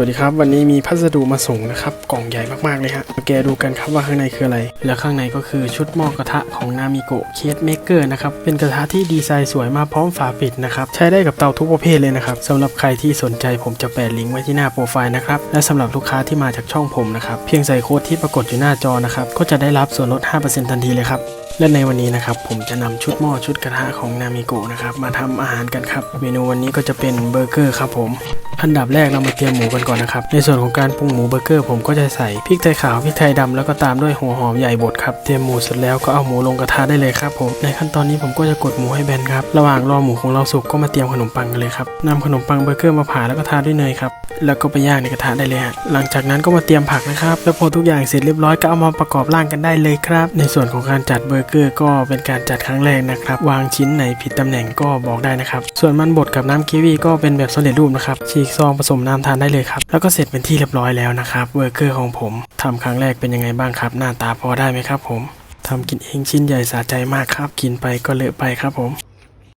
วัสดีครับ วันนี้มีพัสดุมาส่งนะครับ กล่องใหญ่มากๆเลยฮะมาแกดูกันครับว่าข้างในคืออะไร และข้างในก็คือชุดหม้อกระทะของนามิโกะเคสเมเกอร์นะครับ เป็นกระทะที่ดีไซน์สวยมาพร้อมฝาปิดนะครับ ใช้ได้กับเตาทุกประเภทเลยนะครับสำหรับใครที่สนใจผมจะแปะลิงก์ไว้ที่หน้าโปรไฟล์นะครับ และสำหรับลูกค้าที่มาจากช่องผมนะครับ เพียงใส่โค้ดที่ปรากฏอยู่หน้าจอนะครับ ก็จะได้รับส่วนลด 5%ทันทีเลยครับและในวันนี้นะครับผมจะนำชุดหม้อชุดกระทะของนามิโกะนะครับมาทำอาหารกันครับ เมนูวันนี้ก็จะเป็นเบอร์เกอร์ครับผม อันดับแรกเรามาเตรียมหมูกันก่อนนะครับ ในส่วนของการปรุงหมูเบอร์เกอร์ผมก็จะใส่พริกไทยขาวพริกไทยดำแล้วก็ตามด้วยหัวหอมใหญ่บดครับเตรียมหมูเสร็จแล้วก็เอาหมูลงกระทะได้เลยครับผมในขั้นตอนนี้ผมก็จะกดหมูให้แบนครับระหว่างรอหมูของเราสุกก็มาเตรียมขนมปังกันเลยครับนำขนมปังเบอร์เกอร์มาผ่าแล้วก็ทาด้วยเนยครับแล้วก็ไปย่างในกระทะได้เลยฮะหลังจากนั้นก็มาเตรียมผักนะครับแล้วพอทุกอย่างเสร็จเรียบร้อยก็เอามาประกอบร่างกันได้เลยครับ ในส่วนของการจัดเบอร์เกอร์ก็เป็นการจัดครั้งแรกนะครับวางชิ้นไหนผิดตำแหน่งก็บอกได้นะครับส่วนมันบดกับน้ำกีวีก็เป็นแบบสำเร็จรูปนะครับฉีกซองผสมน้ำทานได้เลยครับ แล้วก็เสร็จเป็นที่เรียบร้อยแล้วนะครับเบอร์เกอร์ของผมทำครั้งแรกเป็นยังไงบ้างครับ หน้าตาพอได้ไหมครับผมทำกินเองชิ้นใหญ่สะใจมากครับ กินไปก็เลอะไปครับผม